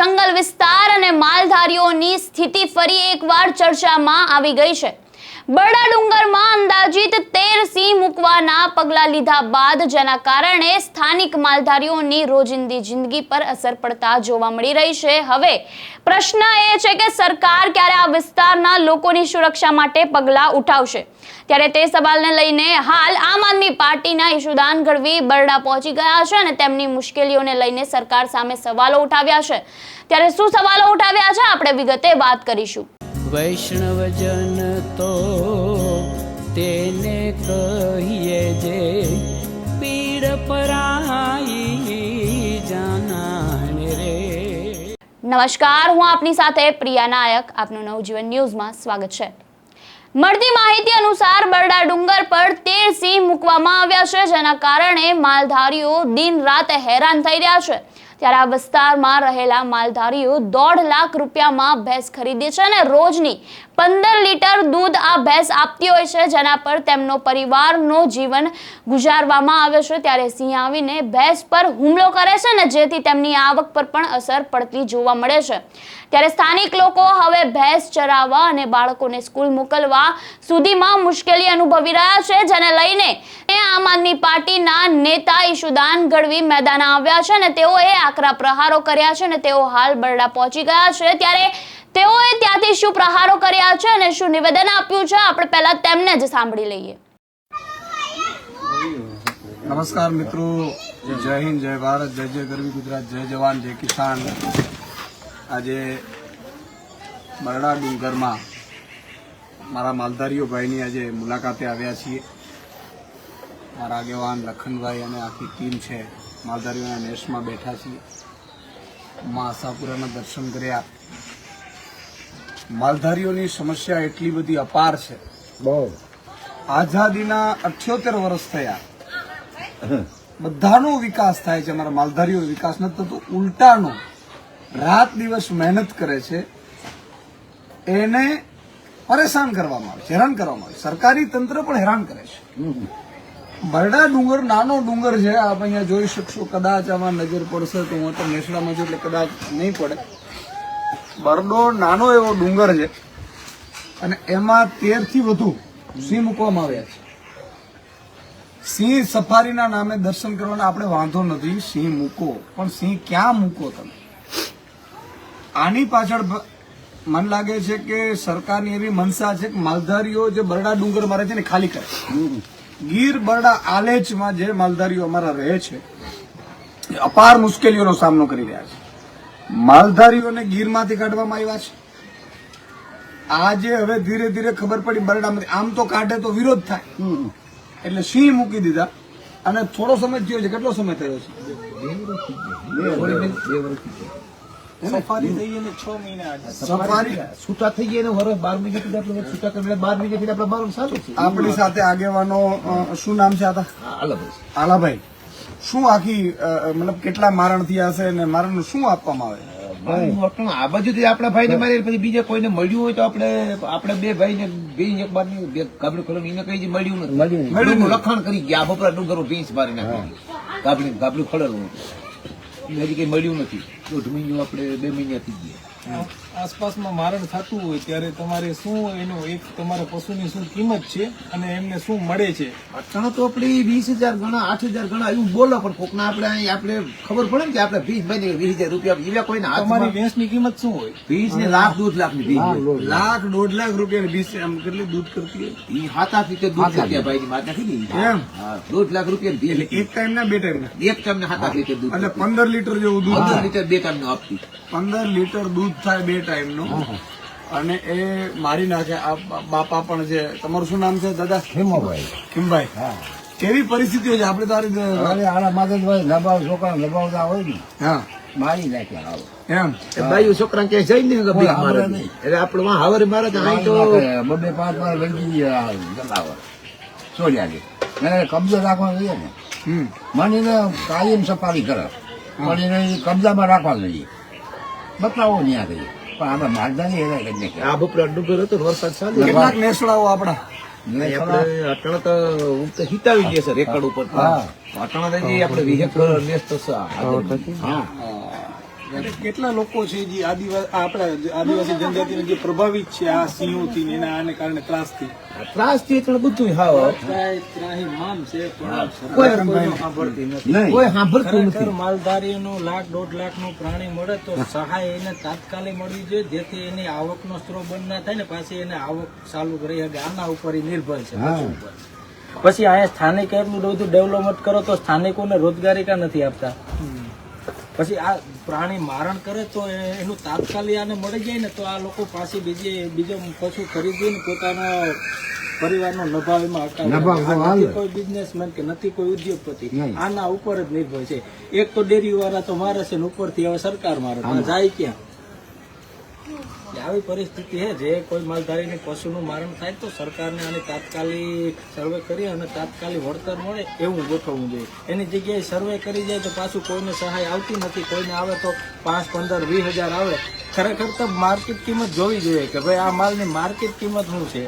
જંગલ વિસ્તાર અને માલધારીઓની સ્થિતિ ફરી એકવાર ચર્ચામાં આવી ગઈ છે. બરડા ડુંગરમાં અંદાજિત તેર સિંહ મૂકવાના પગલાં લીધા બાદ જેના કારણે સ્થાનિક માલધારીઓની રોજિંદી જિંદગી પર અસર પડતા જોવા મળી રહી છે. હવે પ્રશ્ન એ છે કે સરકાર ક્યારે આ વિસ્તારના લોકોની સુરક્ષા માટે પગલાં ઉઠાવશે? ત્યારે તે સવાલને લઈને હાલ આમ આદમી પાર્ટીના ઈશુદાન ગઢવી બરડા પહોંચી ગયા છે અને તેમની મુશ્કેલીઓને લઈને સરકાર સામે સવાલો ઉઠાવ્યા છે. ત્યારે શું સવાલો ઉઠાવ્યા છે? આપણે વિગતે વાત કરીશું. વૈષ્ણવજન કહીએ જે પીડ પરાઈ જાનાને રે. નમસ્કાર, હું આપની સાથે પ્રિયા નાયક. આપનું નવજીવન ન્યૂઝમાં સ્વાગત છે. મળતી માહિતી અનુસાર બરડા ડુંગર પર તેર સિંહ મૂકવામાં આવ્યા છે, જેના કારણે માલધારીઓ દિન રાત હેરાન થઈ રહ્યા છે. ત્યારે આ વિસ્તારમાં રહેલા માલધારીઓ દોઢ લાખ રૂપિયામાં ભેંસ ખરીદે છે અને રોજની પંદર લીટર દૂધ આ ભેંસ આપતી હોય છે, જેના પર તેમનો પરિવારનો જીવન ગુજારવામાં આવે છે. ત્યારે સિંહ આવીને ભેંસ પર હુમલો કરે છે ને જેથી તેમની આવક પર પણ અસર પડતી જોવા મળે છે. ત્યારે સ્થાનિક લોકો હવે ભેંસ ચરાવવા અને બાળકોને સ્કૂલ મોકલવા સુધીમાં મુશ્કેલી અનુભવી રહ્યા છે, જેને લઈને આમ આદમી પાર્ટીના નેતા ઈશુદાન ગઢવી મેદાન આવ્યા છે અને તેઓએ આકરા પ્રહારો કર્યા છે અને તેઓ હાલ બરડા પહોંચી ગયા છે. ત્યારે તેઓએ ત્યાંથી શું પ્રહારો કર્યા છે અને શું નિવેદન આપ્યું છે, આપણે પહેલા તેમને જ સાંભળી લઈએ. નમસ્કાર મિત્રો. જય હિન્દ, જય ભારત, જય જય ગરવી ગુજરાત, જય જવાન, જય કિસાન. આજે બરડા ડુંગરમાં મારા માલધારીઓ ભાઈની આજે મુલાકાતે આવ્યા છીએ. મારા આગેવાન લખનભાઈ અને આખી ટીમ છે. માલધારીઓના નેશમાં બેઠા છીએ. મા આશાપુરાના દર્શન કર્યા. માલધારીઓની સમસ્યા એટલી બધી અપાર છે. બહુ આઝાદીના અઠ્યોતેર વર્ષ થયા. બધાનો વિકાસ થાય છે, અમારા માલધારીઓ વિકાસ નથી થતો, ઉલટાનો. રાત દિવસ મહેનત કરે છે. એને પરેશાન કરવામાં આવે છે, હેરાન કરવામાં આવે છે. સરકારી તંત્ર પણ હેરાન કરે છે. બરડા ડુંગર, નાનો ડુંગર છે, આપ અહીંયા જોઈ શકશો, કદાચ આમાં નજર પડશે તો હું તો નેસડામાં છું એટલે કદાચ નહીં પડે. બરડો નાનો એવો ડુંગર છે અને એમાં તેરથી વધુ સિંહ મૂકવામાં આવ્યા છે. સિંહ સફારીના નામે દર્શન કરવાના આપણે વાંધો નથી, સિંહ મૂકો. પણ સિંહ ક્યાં મૂકો તમે? આની પાછળ મન લાગે છે કે સરકારની એવી મનસા છે કે માલધારીઓ જે બરડા ડુંગર મારે છે ને ખાલી કરે. ગીર બરડા આલેચમાં જે માલધારીઓ અમારા રહે છે અપાર મુશ્કેલીઓનો સામનો કરી રહ્યા છે. માલધારીઓને ગીરમાંથી કાઢવામાં આવ્યા છે. આજે હવે ધીરે ધીરે ખબર પડી બરડામાંથી. આમ તો કાઢે તો વિરોધ થાય. એટલે સિંહ મૂકી દીધા. અને થોડો સમય થયો છે. કેટલો સમય થયો છે? સફારી થઈ એને છ મહિના સફારી છૂટા થઈ ગયા ને વરસ બાર મહિના સુધી આપણે છૂટા કરી બાર મહિના સુધી આપણે બાર છે. આપણી સાથે આગેવાનો શું નામ છે આતા? હશે. આલાભાઈ. શું આખી મતલબ કેટલા મારણ થયા છે અને મારણ શું આપવામાં આવે? આ બાજુથી આપણા ભાઈને મારી પછી બીજા કોઈને મળ્યું હોય તો આપણે આપણે બે ભાઈને બે એક બાર બે ગાબડી ખોલો એને કઈ મળ્યું નથી. મળ્યું લખાણ કરી ગયા આ બપોરા ડુંગરો ભીંસ મારી નાખી. ગાબડી ગાબડું ખોલેલું. હજી કઈ મળ્યું નથી. દોઢ મહિનો આપણે બે મહિના થઈ ગયા. આસપાસમાં મારણ થતું હોય ત્યારે તમારે શું એનો એક તમારા પશુની શું કિંમત છે અને એમને શું મળે છે? અટણ તો આપણે વીસ હજાર ગણા આઠ હજાર ગણા એવું બોલો પણ કોકના આપણે અહીં આપણે ખબર પડે ને કે આપણે વીસ ભાઈ વીસ હજાર રૂપિયા એવા કોઈને તમારી ભેંસની કિંમત શું હોય? વીસ ને લાખ દોઢ લાખની વીસ લાખ દોઢ લાખ રૂપિયા વીસ આમ કેટલી દૂધ કરતી હોય? એ હાથ રીતે દૂધ રૂપિયા ભાઈ ની માતા કીધી? એમ? દોઢ લાખ રૂપિયા ની ભેંસ. એક ટાઈમ ના બે ટાઈમ ના? એક ટાઈમ હાથ હાથા લીટર દૂધ એટલે પંદર લીટર જેવું દૂધ પંદર લીટર બે ટાઈમનું આપતી પંદર લીટર દૂધ થાય બે ટાઈમનું અને એ મારી નાખે. આ બાપા પણ છે તમારું શું નામ છે દાદા? હેમાભાઈ કિમભાઈ કેવી પરિસ્થિતિઓ છે? આપણે તારી આડા માધવભાઈ નભાવ છોકરા નભાવતા હોય ને હા. મારી નાખ્યા આવો એમ. એ બાયું છોકરા ક્યાંય જઈ નહીં નહીં. એટલે આપણે વાં હાવરે મારે તો અહીં તો બબે પાંચ વાર છે. એને કબજો રાખવા જોઈએ ને. હમ. મને કાયમ સફારી કરે. પણ એને કબજામાં રાખવા જોઈએ બતાવો ત્યાં કહીએ પણ માલધારી એને કરી નાખ્યા આ બપોરા ડુંગર હતો વરસાદ ચાલુ. કેટલાક નેસડાઓ આપણા. આપણે અટણ તો હું તો હિતાવી ગયા છે રેકર્ડ ઉપર. હા. અટણ આપણે વિહેક નેસ્ત હા. કેટલા લોકો છે જે આદિવાસી આપણા આદિવાસી જનજાતિને જે પ્રભાવિત છે આ સિંહોથી ને એના આને કારણે ત્રાસથી? ત્રાસથી એટલે બધું હાવ કોઈ સાંભળતું નથી. માલધારીઓનું લાખ દોઢ લાખનું પ્રાણી મળે તો સહાય એને તાત્કાલિક મળવી જોઈએ જેથી એની આવકનો સ્ત્રોત બંધ ના થાય ને પાછી એને આવક ચાલુ રહી શકે. આના ઉપર ઈ નિર્ભર છે પછી અહીંયા સ્થાનિક એટલું બધું ડેવલપમેન્ટ કરો તો સ્થાનિકોને રોજગારી કા નથી આપતા? પછી આ પ્રાણી મારણ કરે તો એનું તાત્કાલિક આને મળી જાય ને તો આ લોકો પાછી બીજી બીજો પશુ ખરીદીને પોતાનો પરિવારનો નભાવ એમાં કોઈ બિઝનેસમેન કે નથી કોઈ ઉદ્યોગપતિ. આના ઉપર જ નિર્ભર છે. એક તો ડેરી વાળા તો મારે છે ને ઉપરથી હવે સરકાર મારે. જાય ક્યાં? આવી પરિસ્થિતિ છે જે કોઈ માલધારીને પશુનું મારણ થાય તો સરકારને આની તાત્કાલિક સર્વે કરી અને તાત્કાલિક વળતર મળે એવું ગોઠવવું જોઈએ. એની જગ્યાએ સર્વે કરી જાય તો પાછું કોઈને સહાય આવતી નથી કોઈને આવે તો પાંચ પંદર વીસ હજાર આવે. ખરેખર તો માર્કેટ કિંમત જોવી જોઈએ કે ભાઈ આ માલની માર્કેટ કિંમત શું છે?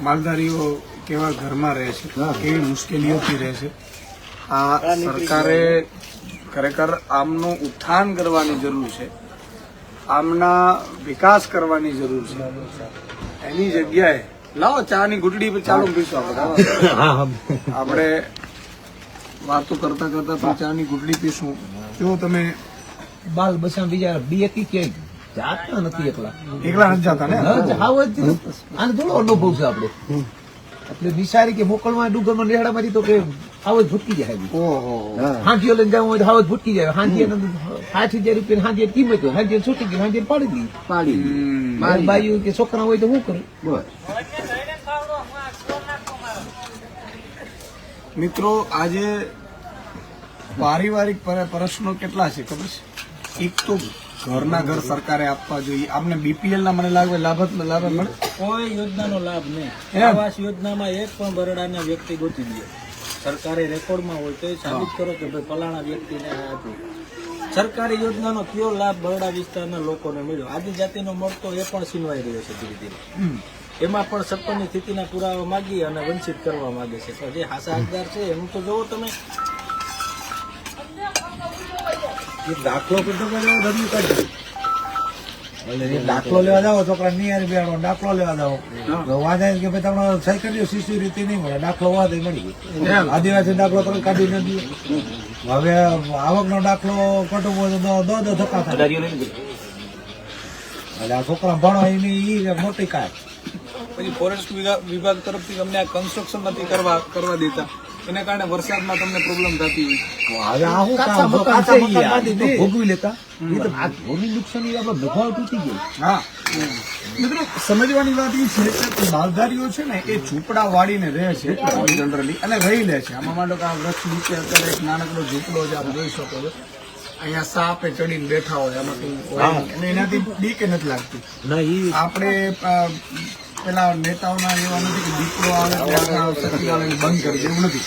માલધારીઓ કેવા ઘરમાં રહે છે? કેવી મુશ્કેલીઓથી રહે છે? આ સરકારે ખરેખર આમનું ઉત્થાન કરવાની જરૂર છે. આમના વિકાસ કરવાની જરૂર છે. એની જગ્યાએ લાવો ચાની ગુટડી પર ચાલુ પીશું આપણે. આપણે વાતો કરતા કરતા પણ ચાની ગુટડી પીશું. જો તમે બાલ બસા બીજા બે એકી કે જાતા નથી એકલા. એકલા નથી જાતા ને? હાવ આને થોડો અનુભવ છે આપણે. આપણે વિચારી કે મોકલવા ડુંગરમાં રેહડા મારી તો કે હાવ જ ભૂટકી જાય ઓહો. હાંજીઓ લઈને જવું હોય તો હાવ જ ભૂટકી જાય હાંજી સાઠ હજાર રૂપિયા હાંજી કિંમત હોય. હાંજી છૂટી ગઈ હાંજી પાડી દીધી. પાડી મારી બાયું કે છોકરા હોય તો શું કરું? બસ. મિત્રો આજે પારિવારિક પર- પ્રશ્નો કેટલા છે ખબર છે? એક તો ઘરના ઘર સરકારે આપવા જોઈએ. આપને બીપીએલ ના મને લાગે લાભ જ- લાભ મળે? કોઈ યોજનાનો લાભ નહીં? આવાસ યોજનામાં એક પણ બરડાના વ્યક્તિ ગોતી દે. સરકારી રેકોર્ડમાં હોય તો એ સાબિત કરો કે ભાઈ ફલાણા વ્યક્તિને આ આપ્યું સરકારી યોજનાનો કયો લાભ બરડા વિસ્તારના લોકોને મળ્યો? આદિજાતિનો મળતો એ પણ છીનવાઈ રહ્યો છે ધીરે ધીરે. એમાં પણ સરપંચની સ્થિતિના પુરાવા માગી અને વંચિત કરવા માંગે છે. તો જે હાસા હકદાર છે એનું તો જોવો તમે. દાખલો કરતો કર્યો રજૂ કાઢી એટલે એ દાખલો લેવા જાઓ છોકરા નિયારી બેહાડો દાખલો લેવા જાવ તો વાંધા કે ભાઈ તમારો સહી કરી દો શિશુ રીતે નહીં મળે. દાખલો વાંધે મળી. ગયો આદિવાસી દાખલો તમે કાઢી નથી હવે આવકનો દાખલો કટુંબો દો દો ધક્કા થાય. એટલે આ છોકરા ભણો એની ઈ મોટી કાય પછી ફોરેસ્ટ વિભાગ તરફથી અમને આ કન્સ્ટ્રક્શન નથી કરવા કરવા દેતા. એના કારણે વરસાદમાં તમને પ્રોબ્લેમ થતી હોય. હવે આ શું કામ કાચા મકાન બાંધી તો ભોગવી લેતા. એ તો ભૂમિ નુકસાની આપણે તૂટી ગઈ હા. મિત્રો સમજવાની વાત એ છે કે માલધારીઓ છે ને એ ઝૂંપડા વાળીને રહે છે જનરલી અને રહી લે છે. આમાં માંડો કે આ વૃક્ષ નીચે અત્યારે એક નાનકડો ઝૂંપડો છે આપ જોઈ શકો છો. અહીંયા સાપે ચડીને બેઠા હોય આમાં. અને એનાથી બીકે નથી લાગતી. આપણે પેલા નેતાઓના એવા નથી કે દીપડો આવે આખા બંધ કરી દે, એવું નથી.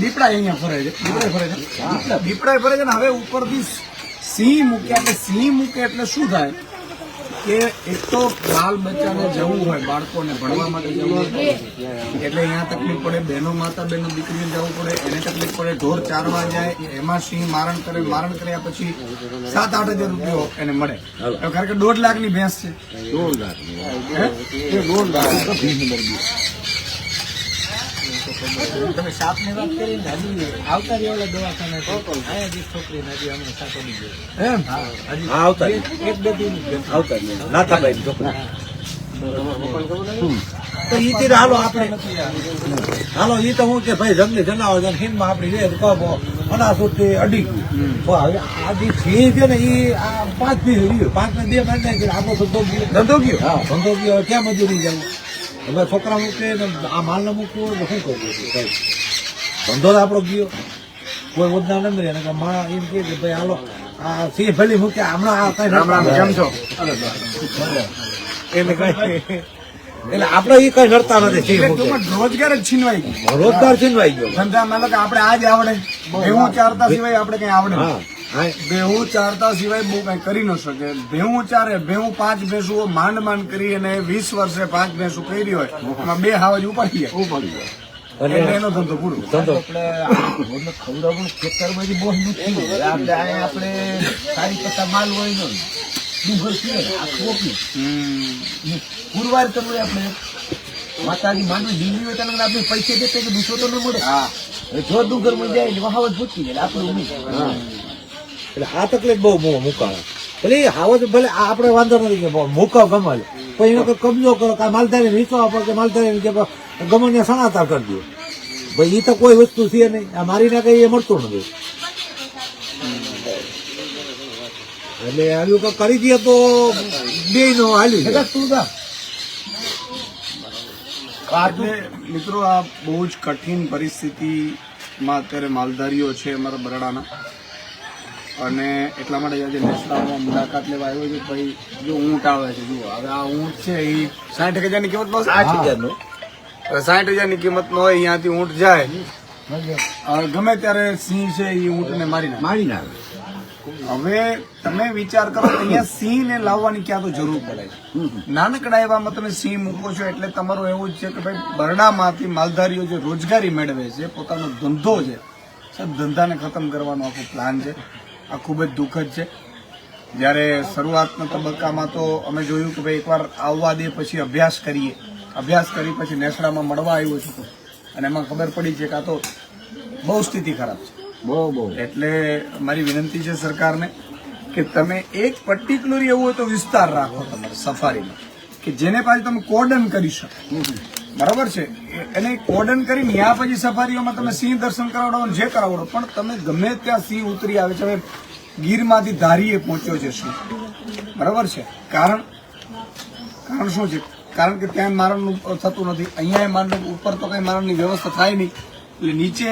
દીપડા અહીંયા ફરે છે, દીપડા ફરે છે. દીપડા ફરે છે ને, હવે ઉપરથી સિંહ મૂકે, એટલે સિંહ મૂકે એટલે શું થાય? કે એક તો બાલ બચ્ચાને જવું હોય બાળકોને ભણવા માટે જવું હોય એટલે અહીંયા તકલીફ પડે બહેનો માતા બહેનો દીકરીને જવું પડે એને તકલીફ પડે ઢોર ચારવા જાય એમાં સિંહ મારણ કરે મારણ કર્યા પછી સાત આઠ હજાર રૂપિયો એને મળે. ખરેખર દોઢ લાખની ભેંસ છે. દોઢ લાખ દોઢ લાખ. તમે સાપની વાત કરી ને હજી આવતા રહ્યા દવાખાને આયા જે છોકરી હજી હમણાં સાપ પડી ગયો. એમ? હજી આવતા એક બે દિનની આવતા નાથાભાઈ છોકરા. તો ઈ તીર હાલો આપણે. હાલો ઈ તો હું કે ભાઈ જંગલી જનાવર છે હિંદમાં આપણી રે કહો સુધી અડી ગયું. હવે આ જે સિંહ છે ને એ આ પાંચ દી પાંચ ને બે પાંચ ને આપણો ધંધો ગયો. ધંધો ગયો? હા. ધંધો ગયો. ક્યાં મજૂરી જવું હવે છોકરા મૂકે ને આ માલ ને મૂકવું તો શું કરવું કઈ ધંધો તો આપણો ગયો. કોઈ યોજના ન મળે અને કે માં એમ કહે કે ભાઈ હાલો આ સિંહ ભલી મૂકે હમણાં આ કઈ રામ રામ કેમ છો? એટલે કઈ એટલે આપણે એ કઈ નડતા નથી એટલે રોજગાર જ છીનવાઈ ગયો. રોજગાર છીનવાઈ ગયો. ધંધા મતલબ આપણે આ જ આવડે. એવું ચારતા સિવાય આપણે કઈ આવડે ભેહું ચારતા સિવાય બહુ કઈ કરી ન શકે. ભેહું ચારે ભેહું પાંચ ભેંસુઓ માંડ માંડ કરી અને વીસ વર્ષે પાંચ ભેંસું કરી હોય એમાં બે હાવજ ઉપાડી જાય. ઉપાડી જાય. એટલે એનો ધંધો પૂરો. ખેતરમાંથી બહુ નથી આપણે આપણે સારી પત્તા માલ હોય નો ડુંગર છે આ કોપી કરવું આપણે. માતાજી માંડવી લીલી હોય તને આપણે પૈસે દેતે કે દુસો તો ન મળે. હા. જો ડુંગર મળી જાય એટલે વહાવટ પૂછી જાય આપણે ઉમી એટલે આ તકલીફ બહુ મુકાવે ભલે એ હાવો ભલે આપણે વાંધો નથી કે મુકાવ ગમાલે પણ એનો કોઈ કબજો કરો કે માલધારી વેચો આપો કે માલધારી કે ગમને સણાતા કરી દો. ભાઈ, એ તો કોઈ વસ્તુ છે નહીં. આ મારી નાખે એ મળતું નથી. એટલે આવ્યું કરી દઈએ તો બે નો હાલી. તું જા એટલે મિત્રો, આ બહુ જ કઠિન પરિસ્થિતિમાં અત્યારે માલધારીઓ છે અમારા બરાડાના. અને એટલા માટે આજે નેસડાઓમાં મુલાકાત લેવા આવ્યો છે. ભાઈ જો ઊંટ આવે છે જુઓ. હવે આ ઊંટ છે એ સાઠ હજારની કિંમત સાઠ હજારનું? સાઠ હજારની કિંમત નો હોય અહીંયાથી ઊંટ જાય. હવે ગમે ત્યારે સિંહ છે એ ઊંટને મારી મારી નાખે. હવે તમે વિચાર કરો અહીંયા સિંહ ને લાવવાની ક્યાં તો જરૂર પડે છે. નાનકડા એવામાં તમે સિંહ મૂકો છો એટલે તમારું એવું જ છે કે ભાઈ બરડામાંથી માલધારીઓ જે રોજગારી મેળવે છે પોતાનો ધંધો છે સાહેબ ધંધાને ખતમ કરવાનો આખો પ્લાન છે. આ ખૂબ જ દુઃખદ છે. જ્યારે શરૂઆતના તબક્કામાં તો અમે જોયું કે ભાઈ એકવાર આવવા દે પછી અભ્યાસ કરીએ. અભ્યાસ કરી પછી નેસડામાં મળવા આવ્યો છું અને એમાં ખબર પડી છે કે આ તો બહુ સ્થિતિ ખરાબ છે. બહુ બહુ. એટલે મારી વિનંતી છે સરકારને કે તમે એક પર્ટિક્યુલર એવું હોય તો વિસ્તાર રાખો તમારે સફારીમાં. કે જેને પાછું તમે કોર્ડન કરી શકો. બરાબર છે? એને કોર્ડન કરીને ત્યાં પછી સફારીઓમાં તમે સિંહ દર્શન કરાવડો અને જે કરાવડો પણ તમે ગમે ત્યાં સિંહ ઉતરી આવે છે હવે ગીરમાંથી ધારીએ પહોંચ્યો છે સિંહ. બરાબર છે? કારણ કારણ શું છે? કારણ કે ત્યાં મારણનું થતું નથી. અહીંયા મારણ ઉપર તો કઈ મારણની વ્યવસ્થા થાય નહીં. એટલે નીચે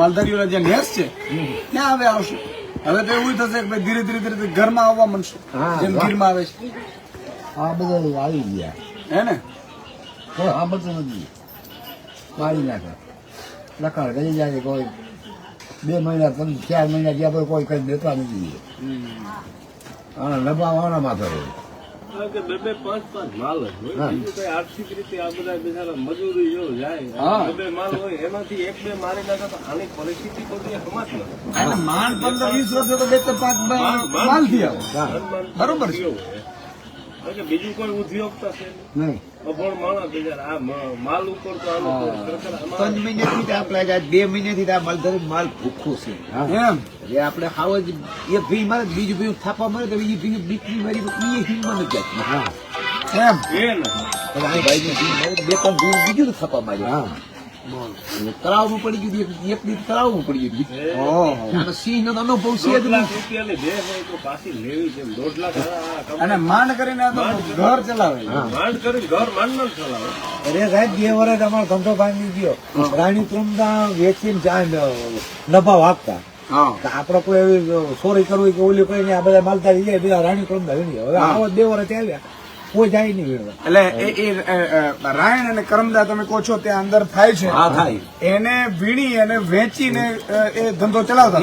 માલધારીઓના જે નેસ છે ત્યાં હવે આવશે. હવે તો એવું થશે કે ભાઈ ધીરે ધીરે ધીરે ધીરે ઘરમાં આવવા મળશે જેમ ગીરમાં આવે છે. આ બધા આવી ગયા. હે ને? કોઈ સાંભળતું નથી. મારી નાખે. લખાણ કરી જાય કોઈ બે મહિના ત્રણ ચાર મહિના ગયા પછી કોઈ કઈ દેતા નથી. આના નભાવાના માથે બે બે પાંચ પાંચ માલ હોય. આર્થિક રીતે આ બધા બિચારા મજૂરી જો જાય. બે માલ હોય એમાંથી એક બે મારી નાખે તો આની પરિસ્થિતિ બધી સમાજ માંડ પંદર વીસ વર્ષે તો બે તો પાંચ માલથી આવે બરોબર છે. બીજું કોઈ નહીં. અભણ માણસ આ માલ ઉપર તો આનું તો સરકાર આમાં પાંચ મહિનાથી તો આપણે બે મહિનાથી આ માલધારી માલ ભૂખો છે. એમ? એટલે આપણે હાવ જ એ ભી મારે બીજું ભી થાપા મારે તો બીજી ભી બીકની મારી એ હિંમત નથી આપતી. એમ બે ત્રણ ભી બીજું થાપા માર્યા. હા. તળાવમાં પડી ગયું એક- એક દી તળાવમાં પડી ગયું સિંહ નો તો અનુભવ છે. અને માંડ કરીને ઘર ચલાવે. માંડ કરીને ઘર માંડ નો ચલાવે. અરે સાહેબ બે વર્ષ અમારો ધંધો ભાંગી ગયો. રાણી ત્રમદા વેચીને જાય આપતા. આપડે હા કોઈ એવી ચોરી કરવી કે ઓલી કોઈ આ બધા માલતા જાય બધા રાણી ત્રમદા હવે આવો બે વર્ષ આવ્યા કોઈ જાય નહીં એટલે એ રાયણ અને કરમદા તમે કહો છો ત્યાં અંદર થાય છે. હા થાય. એને વીણી અને વેચીને એ ધંધો ચલાવતા.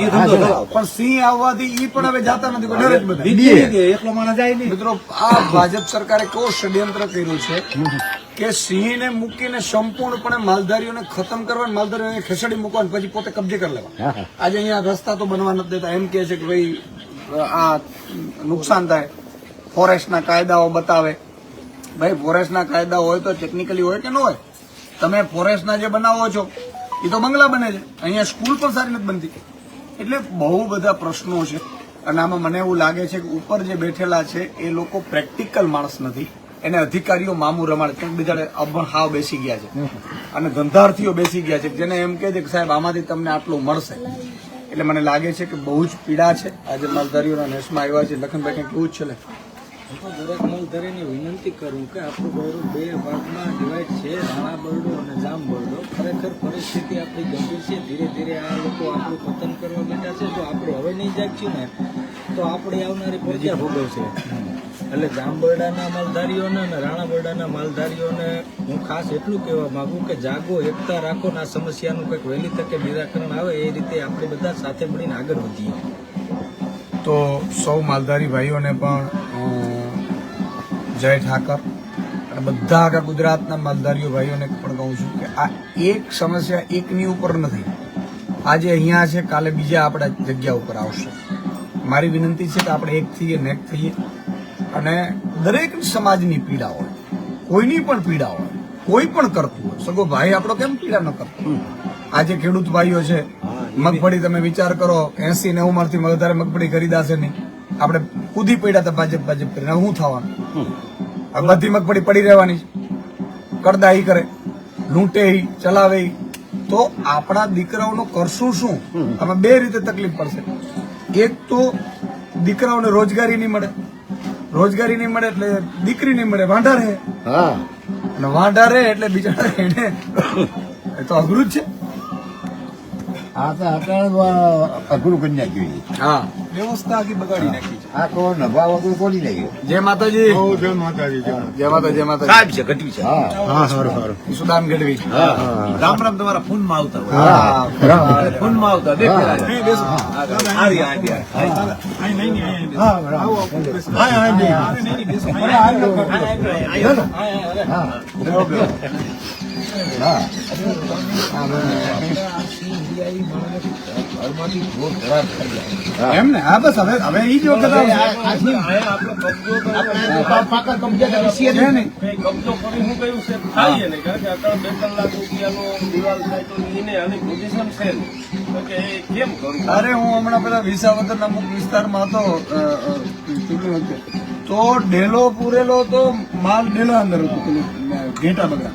પણ સિંહ આવવાથી ઈ પણ હવે જાતા નથી ડરે જ બધા. એકલો માણસ જાય નહીં. મિત્રો આ ભાજપ સરકારે કેવો ષડયંત્ર કર્યું છે કે સિંહને મૂકીને સંપૂર્ણપણે માલધારીઓને ખતમ કરવા માલધારીઓને ખેસડી મૂકવાની પછી પોતે કબજે કરી લેવા. આજે અહીંયા રસ્તા તો બનવા નથી દેતા. એમ કે છે કે ભાઈ આ નુકસાન થાય. ફોરેસ્ટના કાયદાઓ બતાવે. ભાઈ, ફોરેસ્ટના કાયદા હોય તો ટેકનિકલી હોય કે ન હોય? તમે ફોરેસ્ટના જે બનાવો છો, એ તો બંગલા બને છે. અહીંયા સ્કૂલ પણ સારી નથી બનતી. એટલે બહુ બધા પ્રશ્નો છે. અને આમાં મને એવું લાગે છે કે ઉપર જે બેઠેલા છે, એ લોકો પ્રેક્ટિકલ માણસ નથી. એને અધિકારીઓ મામું રમાડે. ક્યાંક બિચારે અભણ હાવ બેસી ગયા છે. અને ધંધાર્થીઓ બેસી ગયા છે. જેને એમ કહે છે કે સાહેબ, આમાંથી તમને આટલું મળશે. એટલે મને લાગે છે કે બહુ જ પીડા છે. આજે માલધારીઓના નેસમાં આવ્યા છે. લખનભાઈ કંઈક એવું જ છે? હું તો દરેક વિનંતી કરું કે આપણું બરડું બે ભાગમાં ડિવાઈડ છે, રાણા બરડો અને જામ બરડો. ખરેખર પરિસ્થિતિ આપણી ગંભીર છે. ધીરે ધીરે આ લોકો આપણું પતન કરવા બેઠા છે. તો આપણે હવે નહીં જાગશું ને, તો આપણે આવનારી પ્રજા ભોગવશે. એટલે જામબરડાના માલધારીઓને અને રાણાબરડાના માલધારીઓને હું ખાસ એટલું કહેવા માગું કે જાગો, એકતા રાખો ને આ સમસ્યાનું કંઈક વહેલી તકે નિરાકરણ આવે એ રીતે આપણે બધા સાથે મળીને આગળ વધીએ. તો સૌ માલધારી ભાઈઓને પણ જય ઠાકર. અને બધા આખા ગુજરાતના માલધારીઓ ભાઈઓને પણ કહું છું કે આ એક સમસ્યા એકની ઉપર નથી. આજે અહીંયા છે કાલે બીજા આપણા જગ્યા ઉપર આવશે. મારી વિનંતી છે કે આપણે એક થઈએ ને એક થઈએ. અને દરેક સમાજની પીડા હોય. કોઈની પણ પીડા હોય. કોઈ પણ કરતું હોય. સગો ભાઈ આપણો કેમ પીડા ન કરતો? આજે ખેડૂત ભાઈઓ છે મગફળી તમે વિચાર કરો એસી નેવું માંથી વધારે મગફળી ખરીદાશે નહીં. આપણે કૂદી પડ્યા હતા ભાજપ ભાજપ કરીને હું થવાનું? આ બધી મગફળી પડી રહેવાની છે. કરદા ઈ કરે લૂંટે ચલાવે તો આપણા દીકરાઓનો કરશું શું? આમાં બે રીતે તકલીફ પડશે. એક તો દીકરાઓને રોજગારી નહીં મળે. રોજગારી નહીં મળે એટલે દીકરી નહીં મળે વાંઢા રહે. હા. અને વાંઢા રહે એટલે બિચારા એને એ તો અઘરું જ છે. આ તો અઘરું કન્યા જોઈએ હા. વ્યવસ્થા આખી બગાડી નાખી છે આ તો નભા વગર લઈ ગયો જય માતાજી જય માતાજી જય માતા જય માતા સાહેબ છે ગઢવી છે હા હા સારું સારું સુદામ ગઢવી રામ રામ તમારા ફોનમાં આવતા હોય હા હા ફોનમાં આવતા પેલા હારી હારી હારી હા હા હા જી. હા હા. એમ ને? હા બસ હવે હવે ઈ જ વખત આવશે. પાકા કબજા વિશે છે નહીં. કબજો કરી હું કયું છે? થાય ને કારણ કે બે ત્રણ રૂપિયાનો દિવાલ થાય તો એને આની પોઝિશન છે ને. તો કે એ કેમ કરું? અરે હું હમણાં પેલા વિસાવદર અમુક વિસ્તારમાં હતો તો ડેલો પૂરેલો તો માલ ડેલા અંદર હતો પેલું ઘેટા બગડા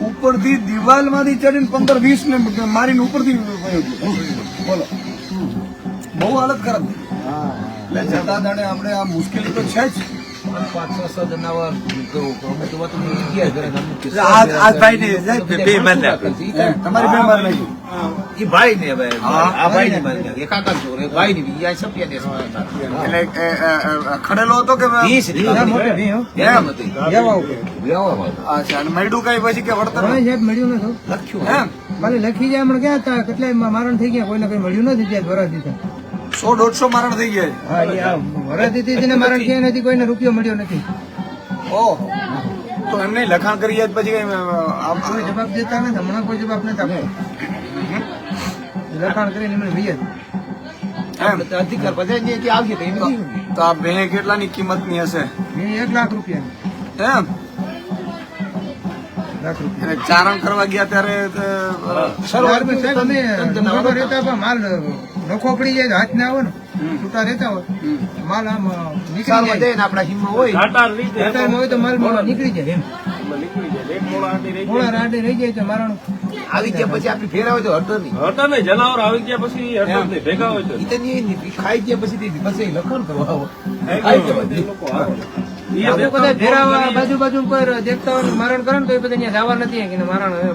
ઉપરથી દિવાલમાંથી ચડીને પંદર વીસ મિનિટ મારીને ઉપરથી બોલો. બહુ હાલત ખરાબ એટલે જતા દાડે આપણે આ મુશ્કેલી તો છે જ. પાંચ છ છ જણાવર તો અમે તો વાત અમે ગયા ઘરે. અમુક કે આજ- આજ ભાઈને બે- બે મારી નાખે. ઈ એ, તમારી બે માર નાખી ઈ ભાઈ ને હવે આ ભાઈ ને મારી નાખે. એક કાકા ભાઈ ને બીજા સપિયા દેશ એટલે એ, એ, એ, ખડેલો હતો કે વીસ દીકરા એમ હતી. વ્યવહારમાં. અચ્છા અને મળ્યું કઈ પછી કે વળતર? મળ્યું નથી. લખ્યું એમ? ભલે લખી જાય હમણાં ક્યાં હતા? કેટલાય મારણ થઈ ગયા કોઈને કઈ મળ્યું નથી ત્યાં વરસ સો દોઢસો મારણ થઈ ગયા. વરસ મારણ ક્યાંય નથી કોઈને રૂપિયો મળ્યો નથી. ઓહો. તો એમને લખાણ કરી જાય પછી કઈ જવાબ દેતા નથી હમણાં કોઈ જવાબ નથી આપતો. લખાણ કરીને એમને લઈએ. જ. એમ અધિકાર ને કે આવશે તો આ બે કેટલાની કિંમતની હશે? એક લાખ રૂપિયા એમ? લાખ રૂપિયા. એટલે ચારણ કરવા ગયા ત્યારે તો, ત્યારબાદ સાહેબ અમે નોખો રહેતા માલ નખો પડી જાય હાથ ને આવે ને. છૂટા રહેતા હોય. માલ આમ નીકળી જાય. આપણા હિમમાં હોય. હોય તો માલ નીકળી જાય એમ. એમાં નીકળી જાય. મોડા રહી રાડે રહી જાય તો મારણ આવી ગયા પછી આપણે ફેરા હોય તો હટો નહીં. હટો નહીં જનાવર આવી ગયા પછી હટો નહીં ભેગા હોય તો ઈ. ખાઈ ગયા પછી આવો. ગયા એ આવે. હોય ને મારણ કરે ને તો એ બધા નથી મારણ એ,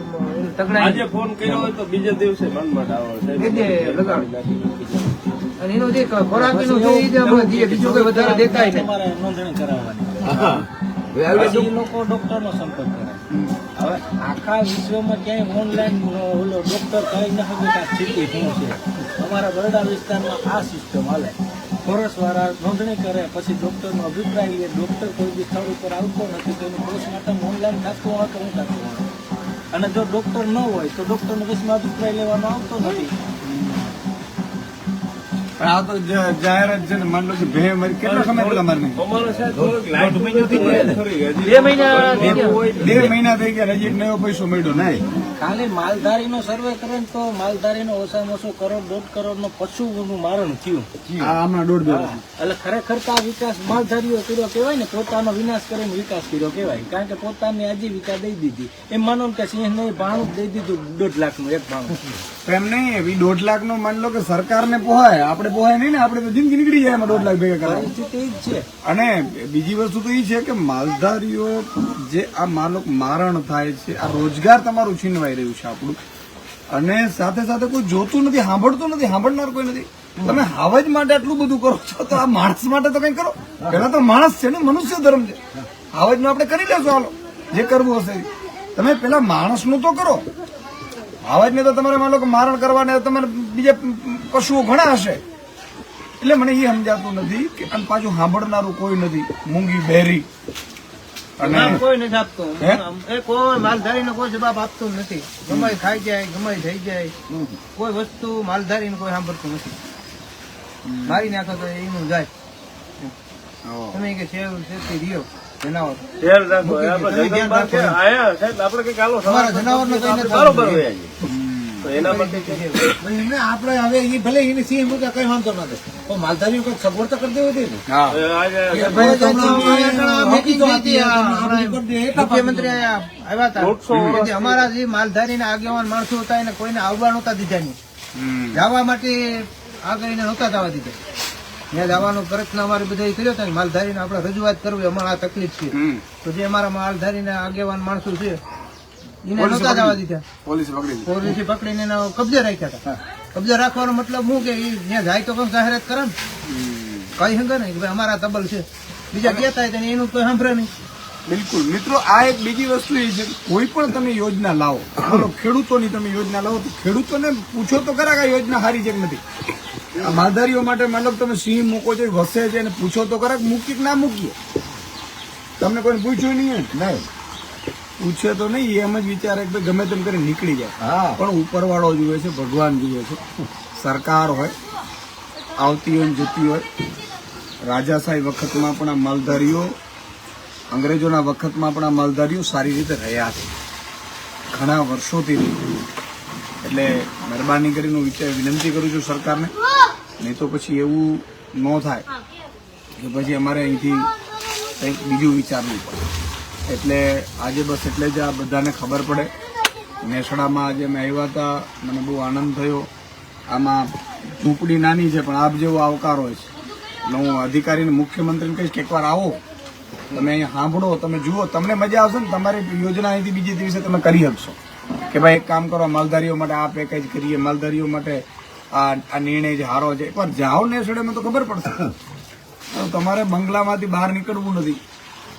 આજે ફોન કર્યો હોય તો બીજા દિવસે મનમાં આવે એ જે લગાડી અને એનો જે ખોરાકીનો છે એ જ આપણે દઈએ. બીજું કઈ વધારે દેખાય નહીં તમારે નોંધણી કરાવવાની. હવે આવી પછી એ લોકો ડોક્ટર નો સંપર્ક કરે. હવે આખા વિશ્વમાં ક્યાંય ઓનલાઈન ઓલો ડોક્ટર કહી ન શકે આ સ્થિતિ શું છે? અમારા બરડા વિસ્તારમાં આ સિસ્ટમ હાલે. ફોરેસ્ટ વાળા નોંધણી કરે, પછી ડૉક્ટરનો અભિપ્રાય લે. ડૉક્ટર કોઈ બી સ્થળ ઉપર આવતો નથી, તો એનું પોસ્ટમોર્ટમ ઓનલાઈન થતું હોય કે હું થતું હોય? અને જો ડૉક્ટર ન હોય, તો ડૉક્ટરનો કશમાં અભિપ્રાય લેવાનો આવતો નથી. આ તો જાહેરાત છે ને કે ભે મરી કેટલો સમય પેલા બે મહિના થઈ ગયા. હજી નવો પૈસો મળ્યો નહીં. ખાલી માલધારીનો સર્વે કરે ને તો માલધારીનો ઓછામાં ઓછો કરોડ દોઢ કરોડ નો પશુનું મારણ થયું. હમણાં દોઢ બે એટલે ખરેખર તો આ વિકાસ માલધારીઓ કર્યો કેવાય ને પોતાનો વિનાશ કરીને વિકાસ કર્યો કેવાય કારણ કે પોતાની આજીવિકા દઈ દીધી. એમ માનો કે સિંહ ને ભાણું જ દઈ દીધું દોઢ લાખનું એક ભાણું. તો એમ નહીં એવી દોઢ લાખ નો માની લો કે સરકારને પોહાય આપણે પોહાય નહીં ને આપણે તો જિંદગી નીકળી જાય એમાં દોઢ લાખ ભેગા કરવા. અને બીજી વસ્તુ તો એ છે કે માલધારીઓ જે આ માનો મારણ થાય છે આ રોજગાર તમારું છીનવાઈ રહ્યું છે આપણું. અને સાથે સાથે કોઈ જોતું નથી સાંભળતું નથી સાંભળનાર કોઈ નથી. તમે હાવજ માટે આટલું બધું કરો છો તો આ માણસ માટે તો કઈ કરો. પેલા તો માણસ છે ને મનુષ્ય ધર્મ છે. હાવજનું આપણે કરી લેશું હાલો. જે કરવું હશે. તમે પેલા માણસનું તો કરો. હાવજ ને તો તમારે માનો કે મારણ કરવાને તમારે બીજા પશુઓ ઘણા હશે. એટલે મને એ સમજાતું નથી કે અને પાછું સાંભળનારું કોઈ નથી. મૂંગી બેરી. અને કોઈ નથી આપતો. એ કોઈ માલધારીને કોઈ જવાબ આપતું નથી. ગમે ખાઈ જાય ગમે થઈ જાય. કોઈ વસ્તુ માલધારીને કોઈ સાંભળતું નથી. મારી નાખો તો એનું જાય. તમે કે છે સેવથી આપણે હવે એ ભલે એની સિંહ મૂકે કઈ વાંધો નથી પણ માલધારીઓ કંઈક સગવડ તો કરી દેવી હતી મુખ્યમંત્રી આવ્યા હતા. અમારા જે માલધારી ના આગેવાન માણસો હતા એને કોઈને આવવા નહોતા દીધા નહીં જવા માટે આગળ એને નહોતા જવા દીધા. ત્યાં જવાનો પ્રયત્ન અમારે બધા કર્યો હતો માલધારીને આપણે રજૂઆત કરવી અમારે આ તકલીફ છે. તો જે અમારા માલધારીના આગેવાન માણસો છે એને નહોતા જવા દીધા. પોલીસે પકડી પોલીસે પકડીને એનો કબજે રાખ્યા હતા. કબજે રાખવાનો મતલબ શું કે ઈ ત્યાં જાય તો કંઈક જાહેરાત કરે ને? કઈ હંગે ને કે ભાઈ અમારા તબલ છે. બીજા કહેતા હોય એનું કોઈ સાંભળે નહીં. બિલકુલ. મિત્રો આ એક બીજી વસ્તુ એ છે કોઈ પણ તમે યોજના લાવો ખેડૂતો ખેડૂતોની તમે યોજના લાવો તો ખેડૂતોને પૂછો તો ખરા કે યોજના સારી છે કે નથી? માલધારીઓ માટે મતલબ તમે સિંહ મૂકો છો વસે છે અને પૂછો તો ખરા મૂકી કે ના મૂકીએ? તમને કોઈ પૂછ્યું નહીં નહીં. પૂછે તો નહીં એમ જ વિચારે કે ગમે તેમ કરી નીકળી જાય. હા. પણ ઉપરવાળો જુએ છે ભગવાન જુએ છે. સરકાર હોય આવતી હોય જતી હોય. રાજાશાહી વખતમાં પણ આ માલધારીઓ અંગ્રેજોના વખતમાં પણ આ માલધારીઓ સારી રીતે રહ્યા છે. ઘણા વર્ષોથી. એટલે મહેરબાની કરીને વિચાર વિનંતી કરું છું સરકારને. નહીં તો પછી એવું ન થાય કે પછી અમારે અહીંથી કંઈક બીજું વિચારવું પડે. એટલે આજે બસ એટલે જ આ બધાને ખબર પડે. નેસડામાં આજે અમે આવ્યા હતા, મને બહુ આનંદ થયો. આમાં ઝૂંપડી નાની છે, પણ આપ જેવો આવકાર હોય છે. એટલે હું અધિકારીને, મુખ્યમંત્રીને કહીશ કે એકવાર આવો. તમે અહીંયા સાંભળો, તમે જુઓ. તમને મજા આવશે ને તમારી યોજના અહીંથી બીજી દિવસે તમે કરી શકશો કે ભાઈ એક કામ કરો, માલધારીઓ માટે આ પેકેજ કરીએ, માલધારીઓ માટે આ આ નિર્ણય જે હારો છે. પણ જાઓ નેસડામાં તો ખબર પડશે. તમારે બંગલામાંથી બહાર નીકળવું નથી.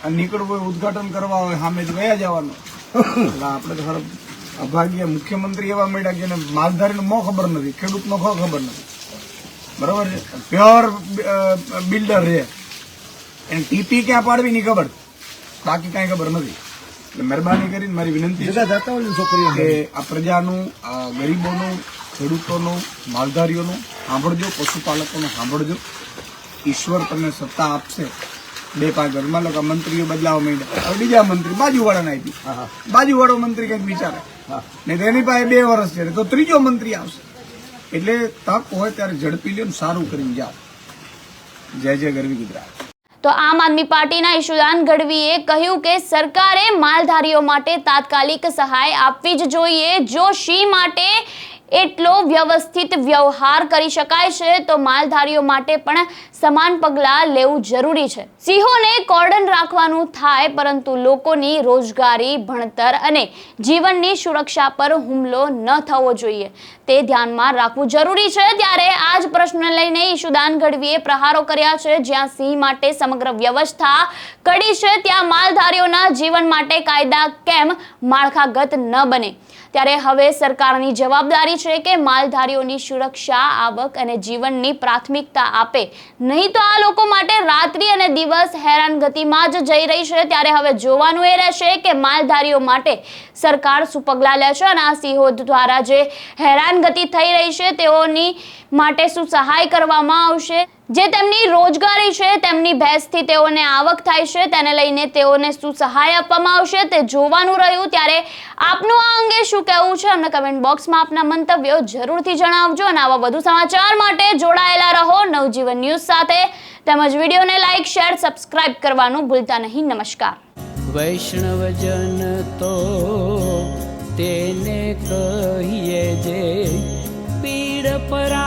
અને નીકળવું હોય ઉદઘાટન કરવા હોય સામે જ વયા જવાનું. એટલે આપણે તો અભાગ્ય મુખ્યમંત્રી એવા મળ્યા કે એને માલધારીનો મો ખબર નથી ખેડૂતનો ખો ખબર નથી. બરાબર છે? પ્યોર બિલ્ડર છે. એને ટીપી ક્યાં પાડવી નહીં ખબર? બાકી કાંઈ ખબર નથી. એટલે મહેરબાની કરીને મારી વિનંતી ને કે આ પ્રજાનું ગરીબોનું ખેડૂતોનું માલધારીઓનું સાંભળજો પશુપાલકોનું સાંભળજો. ઈશ્વર તમને સત્તા આપશે. બે પાંચ ઘરમાં લોકો મંત્રીઓ બદલાવા માંડ્યા. હવે બીજા મંત્રી બાજુવાળાને આપી. બાજુવાળો મંત્રી કંઈક વિચારે. ને તેની પાસે બે વર્ષ છે. તો ત્રીજો મંત્રી આવશે. એટલે તક હોય ત્યારે ઝડપી લ્યો સારું કરીને જાઓ. જય જય ગરવી ગુજરાત. તો આમ આદમી પાર્ટીના ઈશુદાન ગઢવીએ કહ્યું કે સરકારે માલધારીઓ માટે તાત્કાલિક સહાય આપવી જ જોઈએ. જો શી માટે એટલો વ્યવસ્થિત વ્યવહાર કરી શકાય છે, તો માલધારીઓ માટે પણ સમાન પગલાં લેવું જરૂરી છે. સિંહોને કોર્ડન રાખવાનું થાય, પરંતુ લોકોની રોજગારી, ભણતર અને જીવનની સુરક્ષા પર હુમલો ન થવો જોઈએ. તે ધ્યાનમાં રાખવું જરૂરી છે. ત્યારે આ જ પ્રશ્ન લઈને ઈશુદાન ગઢવીએ પ્રહારો કર્યા છે, જ્યાં સિંહ માટે સમગ્ર વ્યવસ્થા કડી છે. ત્યાં માલધારીઓના જીવન માટે કાયદા કેમ માળખાગત ન બને? ત્યારે હવે સરકારની જવાબદારી છે કે માલધારીઓની સુરક્ષા, આવક અને જીવનની પ્રાથમિકતા આપે. નહીં તો આ લોકો માટે રાત્રિ અને દિવસ હેરાનગતિમાં જ જઈ રહી છે. ત્યારે હવે જોવાનું એ રહેશે કે માલધારીઓ માટે સરકાર શું પગલાં લે છે અને આ સિંહો દ્વારા જે હેરાનગતિ થઈ રહી છે, તેઓની માટે શું સહાય કરવામાં આવશે? જે તેમની રોજગારી છે, તેમની ભેંસથી તેઓને આવક થાય છે, તેને લઈને તેઓને શું સહાય આપવામાં આવશે તે જોવાનું રહ્યું. ત્યારે આપનું આ અંગે શું કહેવું છે, અમને કમેન્ટ બોક્સમાં આપના મંતવ્યો જરૂરથી જણાવજો અને આવા વધુ સમાચાર માટે જોડાયેલા રહો નવજીવન ન્યૂઝ સાથે. તેમજ વિડીયોને લાઇક શેર, સબસ્ક્રાઇબ કરવાનું ભૂલતા નહીં. નમસ્કાર. વૈષ્ણવજન તો તેને કહીએ જે પીડ પરા